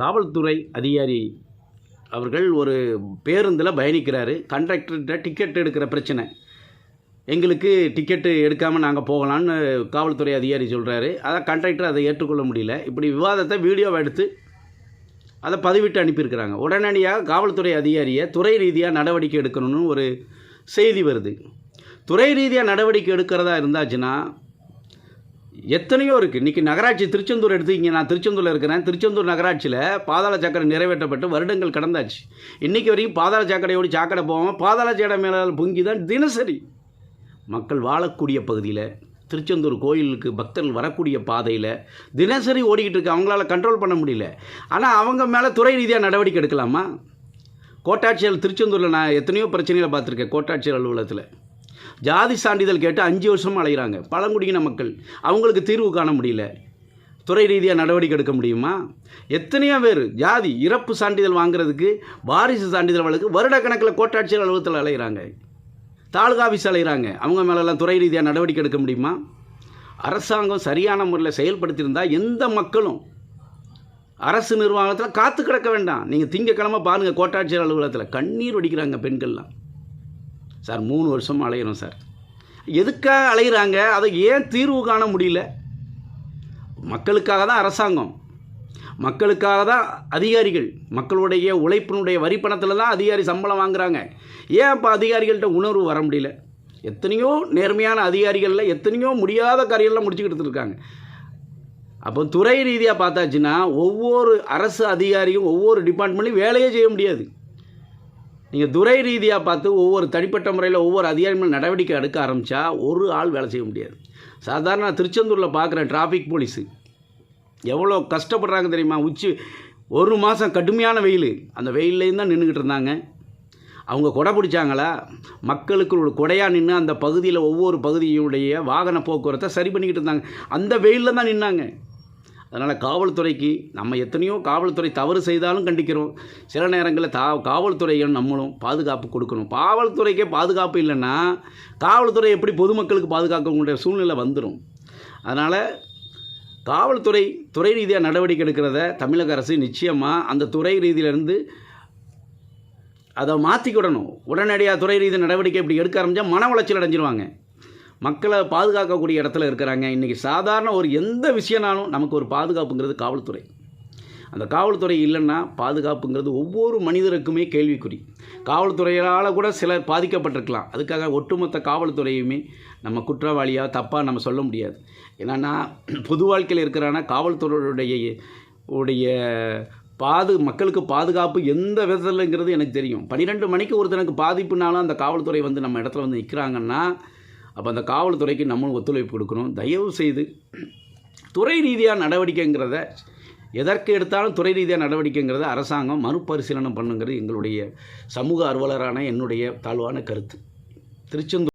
காவல்துறை அதிகாரி அவர்கள் ஒரு பேருந்தில் பயணிக்கிறாரு. கண்டக்டர்கிட்ட டிக்கெட் எடுக்கிற பிரச்சனை. எங்களுக்கு டிக்கெட்டு எடுக்காமல் நாங்கள் போகலான்னு காவல்துறை அதிகாரி சொல்கிறாரு அதான் கண்டக்டர் அதை ஏற்றுக்கொள்ள முடியல. இப்படி விவாதத்தை வீடியோவை எடுத்து அதை பதிவிட்டு அனுப்பியிருக்கிறாங்க. உடனடியாக காவல்துறை அதிகாரியை துறை ரீதியாக நடவடிக்கை எடுக்கணும்னு ஒரு செய்தி வருது. துறை ரீதியாக நடவடிக்கை எடுக்கிறதா இருந்தாச்சுன்னா எத்தனையோ இருக்குது இன்றைக்கி நகராட்சி திருச்செந்தூர் எடுத்துக்கிங்க நான் திருச்செந்தூரில் இருக்கிறேன். திருச்செந்தூர் நகராட்சியில் பாதாள சாக்கடை நிறைவேற்றப்பட்டு வருடங்கள் கடந்தாச்சு. இன்றைக்கி வரைக்கும் பாதாள சாக்கடையோடு சாக்கடை போகாமல் பாதாள சாக்கடை மேலே பொங்கி தான் தினசரி மக்கள் வாழக்கூடிய பகுதியில் திருச்செந்தூர் கோயிலுக்கு பக்தர்கள் வரக்கூடிய பாதையில் தினசரி ஓடிக்கிட்டு இருக்கு. அவங்களால கண்ட்ரோல் பண்ண முடியல. ஆனால் அவங்க மேலே துறை ரீதியாக நடவடிக்கை எடுக்கலாமா? கோட்டாட்சியர் திருச்செந்தூரில் நான் எத்தனையோ பிரச்சனைகளை பார்த்துருக்கேன். கோட்டாட்சியர் அலுவலகத்தில். ஜாதி சான்றிதழ் கேட்டு அஞ்சு வருஷமாக அலைகிறாங்க பழங்குடியின மக்கள் அவங்களுக்கு தீர்வு காண முடியல. துறை ரீதியாக நடவடிக்கை எடுக்க முடியுமா? எத்தனையோ பேர் ஜாதி இறப்பு சான்றிதழ் வாங்குறதுக்கு வாரிசு சான்றிதழ் வழக்கு வருடக்கணக்கில் கோட்டாட்சியர் அலுவலகத்தில் அலைகிறாங்க தாலுகா ஆஃபீஸ் அலைகிறாங்க அவங்க மேலெல்லாம் துறை ரீதியாக நடவடிக்கை எடுக்க முடியுமா? அரசாங்கம் சரியான முறையில் செயல்படுத்தியிருந்தால் எந்த மக்களும் அரசு நிர்வாகத்தில் காத்து கிடக்க வேண்டாம். நீங்கள் திங்கக்கிழமை பாருங்கள் கோட்டாட்சியர் அலுவலகத்தில். கண்ணீர் வடிக்கிறாங்க பெண்கள்லாம். சார் மூணு வருஷம் அலையிறோம் சார். எதுக்காக அலைகிறாங்க அதை ஏன் தீர்வு காண முடியல? மக்களுக்காக தான் அரசாங்கம். மக்களுக்காக தான் அதிகாரிகள். மக்களுடைய உழைப்பினுடைய வரி பணத்தில் தான் அதிகாரி சம்பளம் வாங்குறாங்க. ஏன் இப்போ அதிகாரிகள்கிட்ட உணர்வு வர முடியல? எத்தனையோ நேர்மையான அதிகாரிகளில் எத்தனையோ முடியாத காரியெல்லாம் முடிச்சுக்கிட்டு இருக்காங்க அப்போ துறை ரீதியாக பார்த்தாச்சுன்னா ஒவ்வொரு அரசு அதிகாரியும் ஒவ்வொரு டிபார்ட்மெண்ட்லையும் வேலையே செய்ய முடியாது. நீங்கள் துறை ரீதியாக பார்த்து ஒவ்வொரு தனிப்பட்ட முறையில் ஒவ்வொரு அதிகாரிகள் நடவடிக்கை எடுக்க ஆரம்பித்தா ஒரு ஆள் வேலை செய்ய முடியாது. சாதாரண திருச்செந்தூரில் பார்க்குற டிராஃபிக் போலீஸு எவ்வளோ கஷ்டப்படுறாங்க தெரியுமா? உச்சி ஒரு மாதம் கடுமையான வெயில். அந்த வெயில்லையும் தான் நின்றுக்கிட்டு இருந்தாங்க. அவங்க கொடை பிடிச்சாங்களா? மக்களுக்கு ஒரு கொடையாக நின்று அந்த பகுதியில் ஒவ்வொரு பகுதியுடைய வாகன போக்குவரத்தை சரி பண்ணிக்கிட்டு இருந்தாங்க. அந்த வெயிலில் தான் நின்னாங்க. அதனால் காவல்துறைக்கு நம்ம எத்தனையோ காவல்துறை தவறு செய்தாலும் கண்டிக்கிறோம். சில நேரங்களில் தா காவல்துறையும் நம்மளும் பாதுகாப்பு கொடுக்கணும். காவல்துறைக்கே பாதுகாப்பு இல்லைன்னா காவல்துறை எப்படி பொதுமக்களுக்கு பாதுகாக்கக்கூடிய சூழ்நிலை வந்துடும் அதனால் காவல்துறை துறை ரீதியாக நடவடிக்கை எடுக்கிறத தமிழக அரசு நிச்சயமாக அந்த துறை ரீதியிலேருந்து அதை மாற்றிக்கிடணும் உடனடியாக துறை ரீதி நடவடிக்கை இப்படி எடுக்க ஆரம்பித்தா மன உளைச்சல் அடைஞ்சிருவாங்க. மக்களை பாதுகாக்கக்கூடிய இடத்துல இருக்கிறாங்க. இன்றைக்கி சாதாரண ஒரு எந்த விஷயம்னாலும் நமக்கு ஒரு பாதுகாப்புங்கிறது காவல்துறை. அந்த காவல்துறை இல்லைன்னா பாதுகாப்புங்கிறது ஒவ்வொரு மனிதருக்குமே கேள்விக்குறி. காவல்துறையால் கூட சிலர் பாதிக்கப்பட்டிருக்கலாம். அதுக்காக ஒட்டுமொத்த காவல்துறையுமே நம்ம குற்றவாளியாக தப்பாக நம்ம சொல்ல முடியாது. ஏன்னா பொது வாழ்க்கையில் இருக்கிறானா காவல்துறையுடைய உடைய பாது மக்களுக்கு பாதுகாப்பு எந்த விதத்தில்ங்கிறது எனக்கு தெரியும். பன்னிரெண்டு மணிக்கு ஒருத்தனுக்கு பாதிப்புனாலும் அந்த காவல்துறை வந்து நம்ம இடத்துல வந்து நிற்கிறாங்கன்னா அப்போ அந்த காவல்துறைக்கு நம்மளும் ஒத்துழைப்பு கொடுக்கணும். தயவு செய்து துறை ரீதியாக நடவடிக்கைங்கிறத எதற்கு எடுத்தாலும் துறை ரீதியாக நடவடிக்கைங்கிறத அரசாங்கம் மறுபரிசீலனை பண்ணுங்கிறது எங்களுடைய சமூக அலுவலரான என்னுடைய தாழ்வான கருத்து. திருச்செந்தூர்